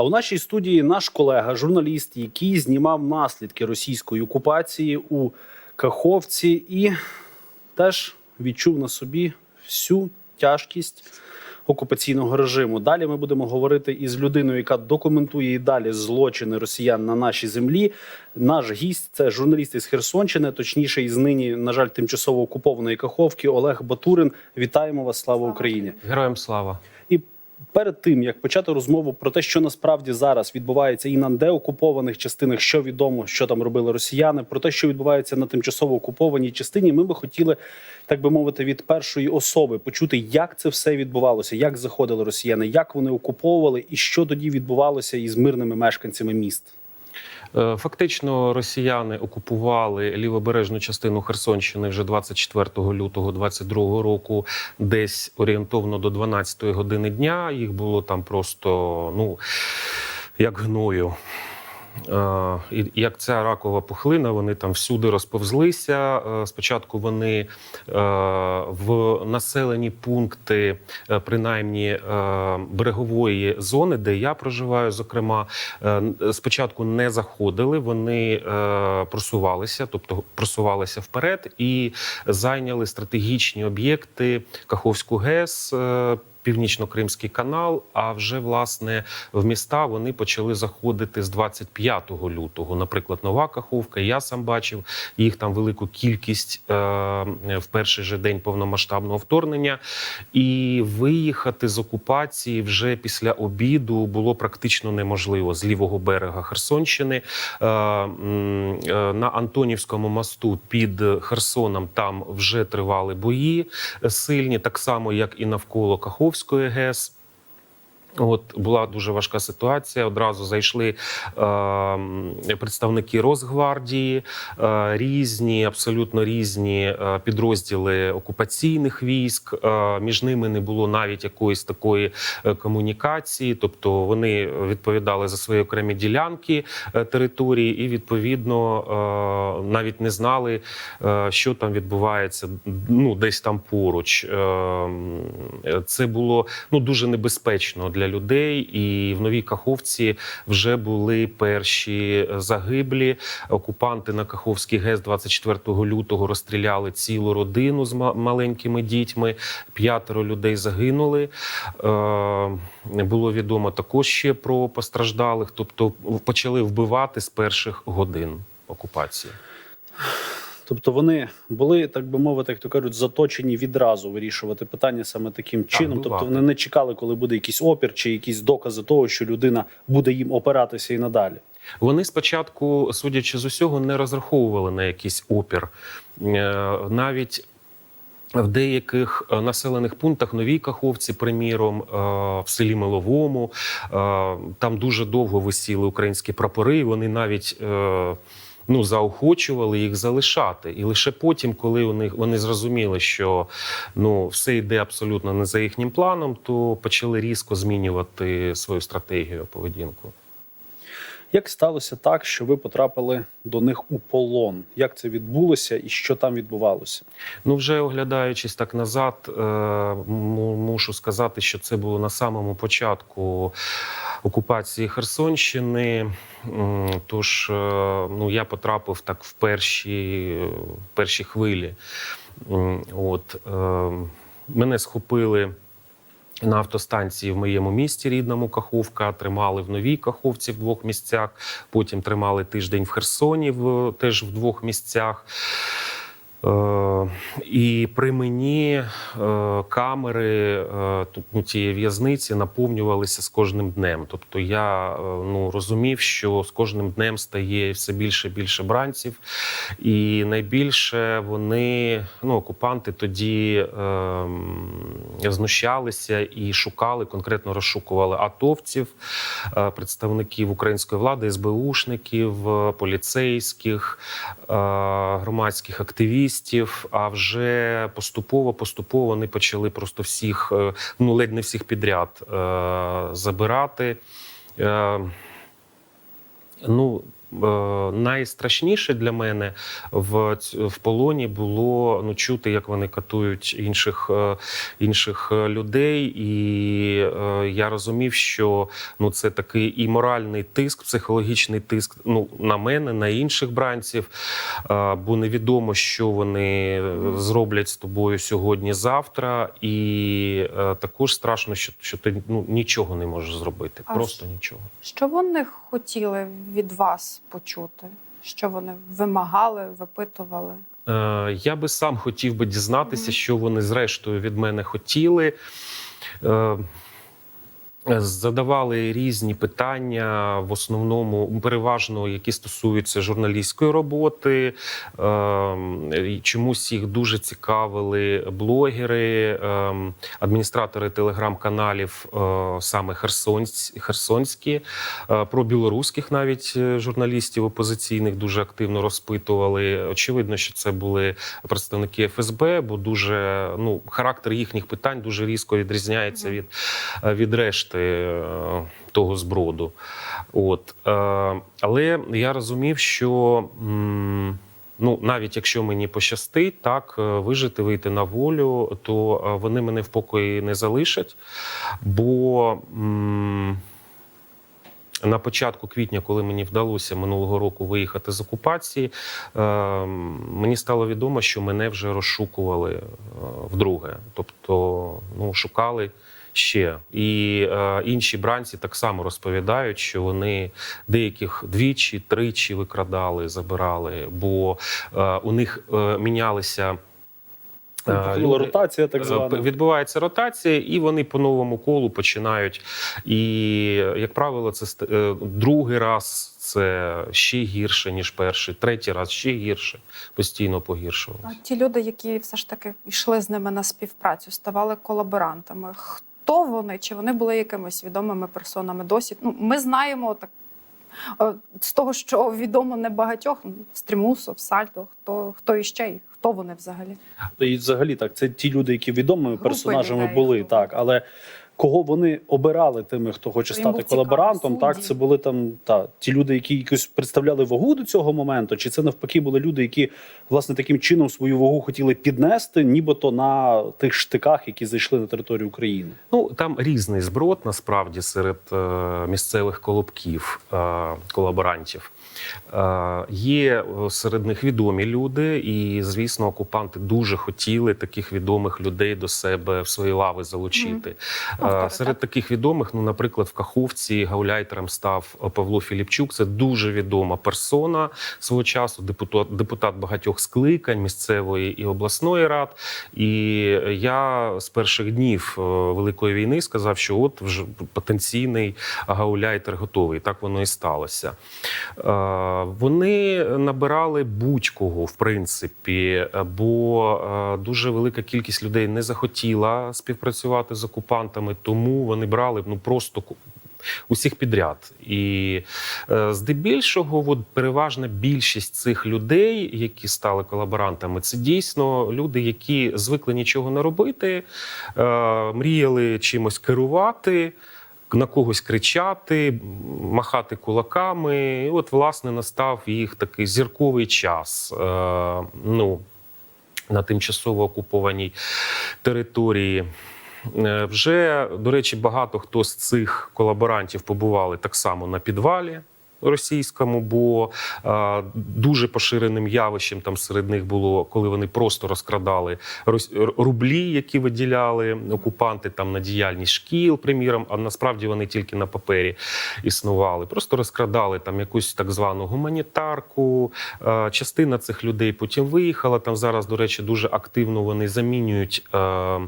А у нашій студії наш колега, журналіст, який знімав наслідки російської окупації у Каховці, і теж відчув на собі всю тяжкість окупаційного режиму. Далі ми будемо говорити із людиною, яка документує і далі злочини росіян на нашій землі. Наш гість це журналіст із Херсонщини, точніше, із нині, на жаль, тимчасово окупованої Каховки Олег Батурин. Вітаємо вас! Слава Україні! Героям слава. Перед тим як почати розмову про те, що насправді зараз відбувається і на деокупованих частинах, що відомо, що там робили росіяни, про те, що відбувається на тимчасово окупованій частині, ми би хотіли, так би мовити, від першої особи почути, як це все відбувалося, як заходили росіяни, як вони окуповували, і що тоді відбувалося із мирними мешканцями міст. Е, Фактично, росіяни окупували лівобережну частину Херсонщини вже 24 лютого 22 року, десь орієнтовно до 12 години дня. Їх було там просто ну як гною. Е, як ця ракова пухлина, вони там всюди розповзлися. Е, Спочатку вони е, в населені пункти, принаймні берегової зони, де я проживаю, зокрема, спочатку не заходили. Вони просувалися, тобто просувалися вперед і зайняли стратегічні об'єкти Каховську ГЕС. Е, Північно-Кримський канал. А вже власне в міста вони почали заходити з 25 лютого. Наприклад, Нова Каховка. Я сам бачив їх там велику кількість е, в перший же день повномасштабного вторгнення. І виїхати з окупації вже після обіду було практично неможливо з лівого берега Херсонщини. Е, е, на Антонівському мосту під Херсоном там вже тривали бої сильні, так само як і навколо Каховської ГЕС. От була дуже важка ситуація. Одразу зайшли е, представники Росгвардії, е, різні, абсолютно різні е, підрозділи окупаційних військ. Е, між ними не було навіть якоїсь такої е, комунікації. Тобто вони відповідали за свої окремі ділянки е, території, і відповідно е, навіть не знали, е, що там відбувається. Ну десь там поруч. Е, Це було ну дуже небезпечно для людей. І в новій Каховці вже були перші загиблі. Окупанти на Каховський ГЕС 24 лютого розстріляли цілу родину з маленькими дітьми. П'ятеро людей загинули. Е, Було відомо також ще про постраждалих, тобто почали вбивати з перших годин окупації. Тобто вони були, так би мовити, як то кажуть, заточені відразу вирішувати питання саме таким чином. бувало. тобто вони не чекали, коли буде якийсь опір чи якісь докази того, що людина буде їм опиратися і надалі. Вони спочатку, судячи з усього, не розраховували на якийсь опір. Е, Навіть в деяких е, населених пунктах Новій Каховці, приміром, е, в селі Миловому, там дуже довго висіли українські прапори. і Вони навіть ну, заохочували їх залишати. І лише потім, коли вони, вони зрозуміли, що ну, все йде абсолютно не за їхнім планом, то почали різко змінювати свою стратегію поведінку. Як сталося так, що ви потрапили до них у полон? Як це відбулося і що там відбувалося? Ну, вже оглядаючись так назад, е, мушу сказати, що це було на самому початку окупації Херсонщини. Тож, е, ну, я потрапив так в перші, в перші хвилі. От, е, мене схопили. На автостанції в моєму місті рідному Каховка тримали в новій Каховці в двох місцях. Потім тримали тиждень в Херсоні в теж в двох місцях. Е, і при мені е, камери е, ну, тієї в'язниці наповнювалися з кожним днем. Тобто я ну, розумів, що з кожним днем стає все більше і більше бранців, і найбільше вони, ну, окупанти тоді е, знущалися і шукали, конкретно розшукували атовців, представників української влади, СБУшників, поліцейських, громадських активістів. А вже поступово, поступово вони почали просто всіх, е, ну ледь не всіх підряд е, забирати. Е, Ну, найстрашніше для мене в, в полоні було ну, чути, як вони катують інших, е, інших е, людей. І е, я розумів, що ну, це такий і моральний тиск, психологічний тиск ну, на мене, на інших бранців. Е, бо невідомо, що вони е, зроблять з тобою сьогодні, завтра. І е, також страшно, що, що ти ну, нічого не можеш зробити. А Просто нічого. Що вони хотіли від вас почути? Що вони вимагали, випитували? Е, Я би сам хотів би дізнатися, Мгм. що вони зрештою від мене хотіли. Е, Задавали різні питання, в основному переважно, які стосуються журналістської роботи. Ем, Чомусь їх дуже цікавили блогери, ем, адміністратори телеграм-каналів, е, саме херсонсь- херсонські, Е, про білоруських навіть е, журналістів опозиційних дуже активно розпитували. Очевидно, що це були представники ФСБ, бо дуже ну характер їхніх питань дуже різко відрізняється від, е, від решти е, того зброду. От е, але я розумів, що. Ну, навіть якщо мені пощастить так е, вижити, вийти на волю, то вони мене в покої не залишать. Бо на початку квітня, коли мені вдалося минулого року виїхати з окупації, мені стало відомо, що мене вже розшукували вдруге. Тобто, ну, шукали ще. І е, інші бранці так само розповідають, що вони деяких двічі, тричі викрадали, забирали, бо е, у них е, мінялися. е, люди. ротація, так Е, звана. Відбувається ротація, і вони по новому колу починають. І, як правило, це е, другий раз це ще гірше, ніж перший, третій раз ще гірше, постійно А ті люди, які все ж таки йшли з ними на співпрацю, ставали колаборантами. Хто вони? Чи вони були якимись відомими персонами досі? Ну, ми знаємо так. е, З того, що відомо не багатьох, Стрімусов, Сальто, хто, хто іще, і хто вони взагалі? І взагалі так, це ті люди, які відомими Групи персонажами людей, були, так. Але кого вони обирали тими, хто хоче Їм стати був цікавий колаборантом, так це були там та ті люди, які якось представляли вагу до цього моменту, чи це навпаки були люди, які власне таким чином свою вагу хотіли піднести, нібито на тих штиках, які зайшли на територію України. Ну там різний зброд насправді серед е, місцевих колобків е, колаборантів. Е, є е, серед них відомі люди, і звісно, окупанти дуже хотіли таких відомих людей до себе в свої лави залучити. Е, Автори, серед так? таких відомих, ну, наприклад, в Каховці гауляйтером став Павло Філіпчук. Це дуже відома персона свого часу, депутат, депутат багатьох скликань місцевої і обласної рад. І я з перших днів е, Великої війни сказав, що от вже потенційний гауляйтер готовий. Так воно і сталося. Е, Вони набирали будь-кого, в принципі, бо е, дуже велика кількість людей не захотіла співпрацювати з окупантами, тому вони брали ну просто усіх підряд. І е, здебільшого, от переважна більшість цих людей, які стали колаборантами, це дійсно люди, які звикли нічого не робити, е, мріяли чимось керувати. На когось кричати, махати кулаками. І от, власне, настав їх такий зірковий час. Е, ну, на тимчасово окупованій території. Е, Вже, до речі, багато хто з цих колаборантів побували так само на підвалі російському, бо е, дуже поширеним явищем там серед них було, коли вони просто розкрадали рублі, які виділяли окупанти там на діяльність шкіл, приміром, а насправді вони тільки на папері існували. Просто розкрадали там якусь так звану гуманітарку. Е, Частина цих людей потім виїхала. Там зараз, до речі, дуже активно вони замінюють. е,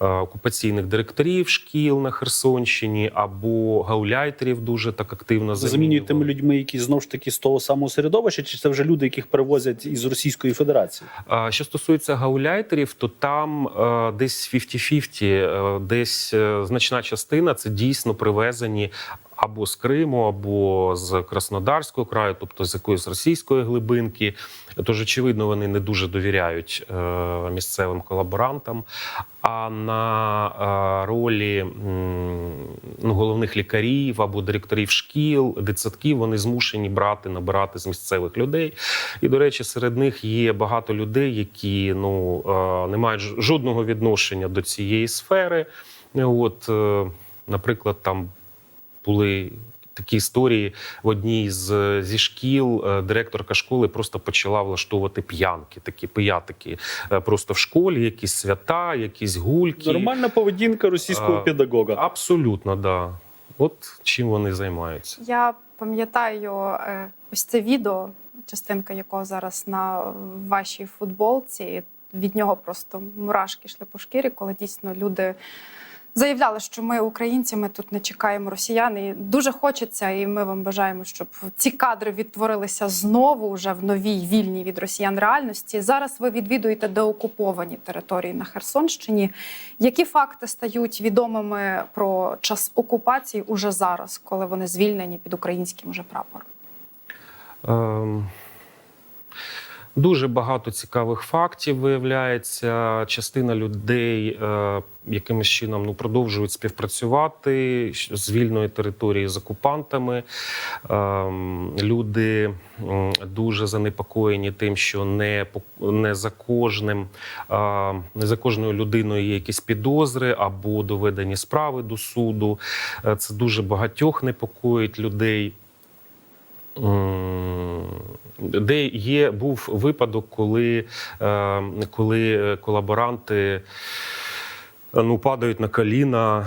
Окупаційних директорів шкіл на Херсонщині або гауляйтерів дуже так активно Замінюють тими людьми, які знову ж таки з того самого середовища, чи це вже люди, яких перевозять із Російської Федерації? Що стосується гауляйтерів, то там е, десь 50-50, е, десь е, значна частина це дійсно привезені або з Криму, або з Краснодарського краю, тобто з якоїсь російської глибинки. Тож, очевидно, вони не дуже довіряють е, місцевим колаборантам. А на е, ролі ну, головних лікарів або директорів шкіл, дитсадків вони змушені брати, набирати з місцевих людей. І, до речі, серед них є багато людей, які ну, е, не мають жодного відношення до цієї сфери. От, наприклад, там були такі історії в одній з зі шкіл. е, Директорка школи просто почала влаштовувати п'янки, такі пиятики е, просто в школі, якісь свята, якісь гульки. Нормальна поведінка російського А, педагога. Абсолютно, да. От чим вони займаються. Я пам'ятаю е, ось це відео, частинка якого зараз на вашій футболці. Від нього просто мурашки йшли по шкірі, коли дійсно люди заявляли, що ми українці, ми тут не чекаємо росіян. І дуже хочеться, і ми вам бажаємо, щоб ці кадри відтворилися знову вже в новій вільній від росіян реальності. Зараз ви відвідуєте деокуповані території на Херсонщині. Які факти стають відомими про час окупації уже зараз, коли вони звільнені під українським уже прапором? Ем, Дуже багато цікавих фактів виявляється. Частина людей е, якимось чином ну, продовжують співпрацювати з вільної території з окупантами. Ем, люди дуже занепокоєні тим, що не, не за кожним, е, не за кожною людиною є якісь підозри або доведені справи до суду. Е, Це дуже багатьох непокоїть людей. М, Де є був випадок, коли, е, коли колаборанти е, ну, падають на коліна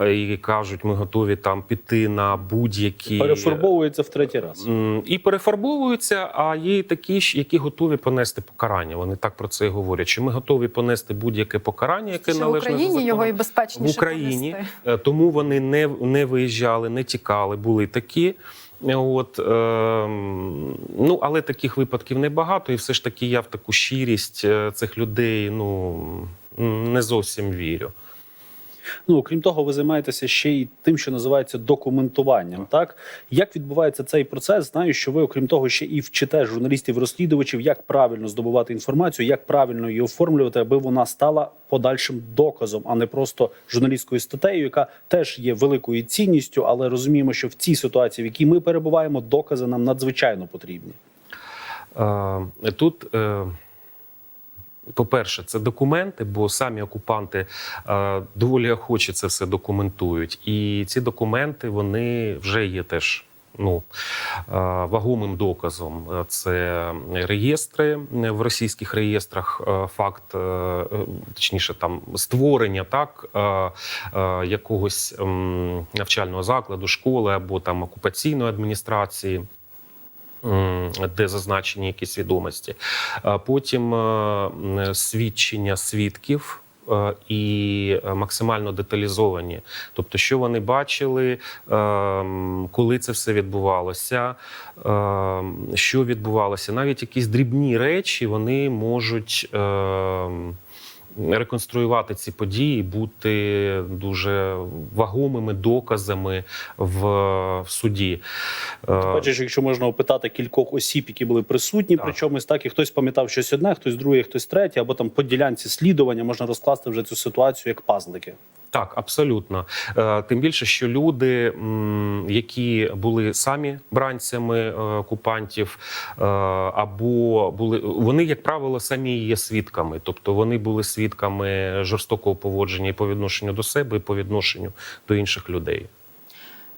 е, і кажуть, ми готові там піти на будь-які Перефарбовується в третій раз. І перефарбовуються. А є такі ж, які готові понести покарання. Вони так про це і говорять. Що ми готові понести будь-яке покарання, яке Чи в належне Україні його і безпечніше в Україні. понести? Е, Тому вони не, не виїжджали, не тікали, були такі. От, е, ну, але таких випадків небагато, і все ж таки я в таку щирість е, цих людей ну, не зовсім вірю. Ну, окрім того, ви займаєтеся ще й тим, що називається документуванням. Так як відбувається цей процес? Знаю, що ви, окрім того, ще і вчите журналістів-розслідувачів, як правильно здобувати інформацію, як правильно її оформлювати, аби вона стала подальшим доказом, а не просто журналістською статтею, яка теж є великою цінністю, але розуміємо, що в цій ситуації, в якій ми перебуваємо, докази нам надзвичайно потрібні. Е, Тут, е, по-перше, це документи, бо самі окупанти е, доволі охоче це все документують. І ці документи вони вже є теж. Ну, е, вагомим доказом Е, це реєстри в російських реєстрах. е, Факт, е, е, точніше, там створення так е, е, якогось навчального закладу, школи або там окупаційної адміністрації. Де зазначені якісь відомості. Потім е, свідчення свідків. е, І максимально деталізовані, тобто, що вони бачили, е, коли це все відбувалося, що відбувалося, навіть якісь дрібні речі вони можуть реконструювати ці події, бути дуже вагомими доказами в, в суді. Е, Бачиш, якщо можна опитати кількох осіб, які були присутні, Так. причому так і хтось пам'ятав щось одне, хтось друге, хтось третє, або там по ділянці слідування можна розкласти вже цю ситуацію як пазлики. Так, абсолютно. Е, Тим більше, що люди, які були самі бранцями е, окупантів, е, або були вони, як правило, самі є свідками, тобто вони були свідками жорстокого поводження і по відношенню до себе, і по відношенню до інших людей.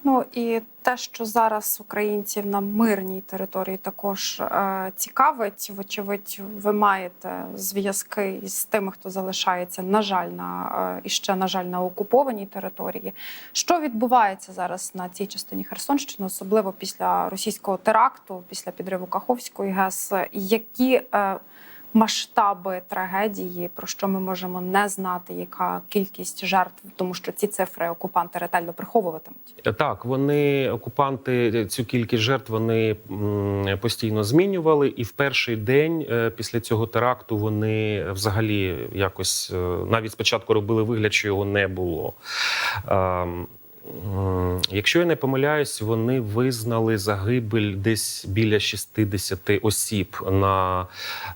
Ну і те, що зараз українців на мирній території також е, цікавить, вочевидь, ви маєте зв'язки із тими, хто залишається, на жаль, на е, і ще на жаль на окупованій території. Що відбувається зараз на цій частині Херсонщини, особливо після російського теракту, після підриву Каховської ГЕС? Які е, масштаби трагедії, про що ми можемо не знати, яка кількість жертв, тому що ці цифри окупанти ретельно приховуватимуть. Так, вони окупанти цю кількість жертв вони постійно змінювали, і в перший день е, після цього теракту вони взагалі якось е, навіть спочатку робили вигляд, що його не було. М, Якщо я не помиляюсь, вони визнали загибель десь біля 60 осіб на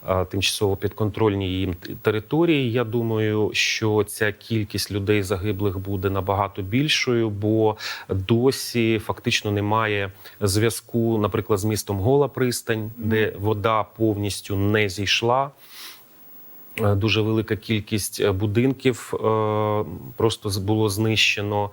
е, тимчасово підконтрольній їм території. Я думаю, що ця кількість людей загиблих буде набагато більшою, бо досі фактично немає зв'язку, наприклад, з містом Гола Пристань, де вода повністю не зійшла. Е, Дуже велика кількість е, будинків е, просто було знищено.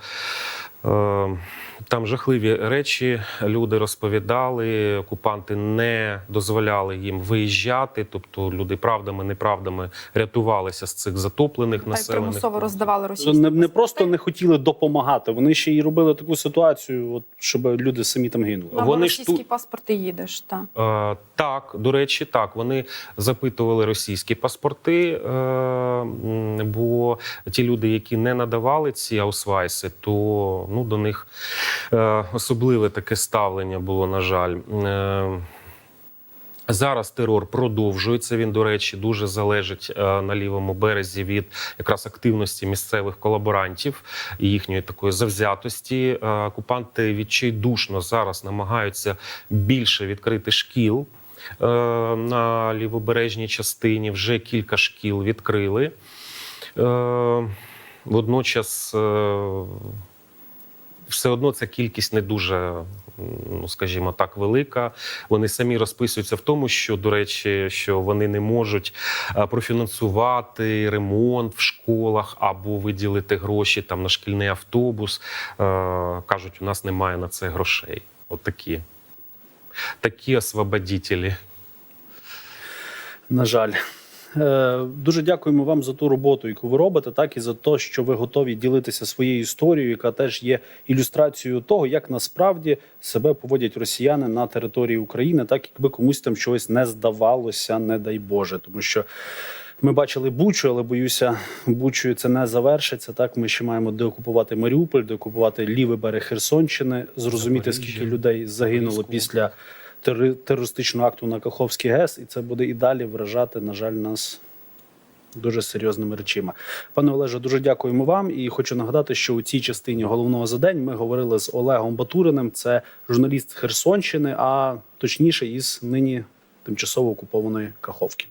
Там жахливі речі люди розповідали. Окупанти не дозволяли їм виїжджати. Тобто люди правдами, неправдами рятувалися з цих затоплених Та й населених. примусово роздавали російські Не, не просто не хотіли допомагати, вони ще й робили таку ситуацію, от, щоб люди самі там гинули. Ну, Вони російські тут- паспорти їдеш. Та. Е, так, до речі, так. Вони запитували російські паспорти, е, бо ті люди, які не надавали ці аусвайси, то ну, до них особливе таке ставлення було, на жаль. Е, Зараз терор продовжується. Він, до речі, дуже залежить е, на лівому березі від якраз активності місцевих колаборантів і їхньої такої завзятості. Е, Окупанти відчайдушно зараз намагаються більше відкрити шкіл е, на лівобережній частині. Вже кілька шкіл відкрили. Е, Водночас. Все одно ця кількість не дуже, ну скажімо так, велика. Вони самі розписуються в тому, що до речі, що вони не можуть е, профінансувати ремонт в школах або виділити гроші там на шкільний автобус. Е, Кажуть, у нас немає на це грошей. От. Такі освободітелі. На жаль. Е, Дуже дякуємо вам за ту роботу, яку ви робите, так і за те, що ви готові ділитися своєю історією, яка теж є ілюстрацією того, як насправді себе поводять росіяни на території України, так якби комусь там щось не здавалося, не дай Боже, тому що. Ми бачили Бучу, але боюся, Бучою це не завершиться. Так ми ще маємо деокупувати Маріуполь, деокупувати лівий берег Херсонщини, зрозуміти, скільки людей загинуло після терористичного акту на Каховський ГЕС, і це буде і далі вражати, на жаль, нас дуже серйозними речима. Пане Олеже, дуже дякуємо вам. І хочу нагадати, що у цій частині головного за день ми говорили з Олегом Батуриним. Це журналіст Херсонщини, а точніше із нині тимчасово окупованої Каховки.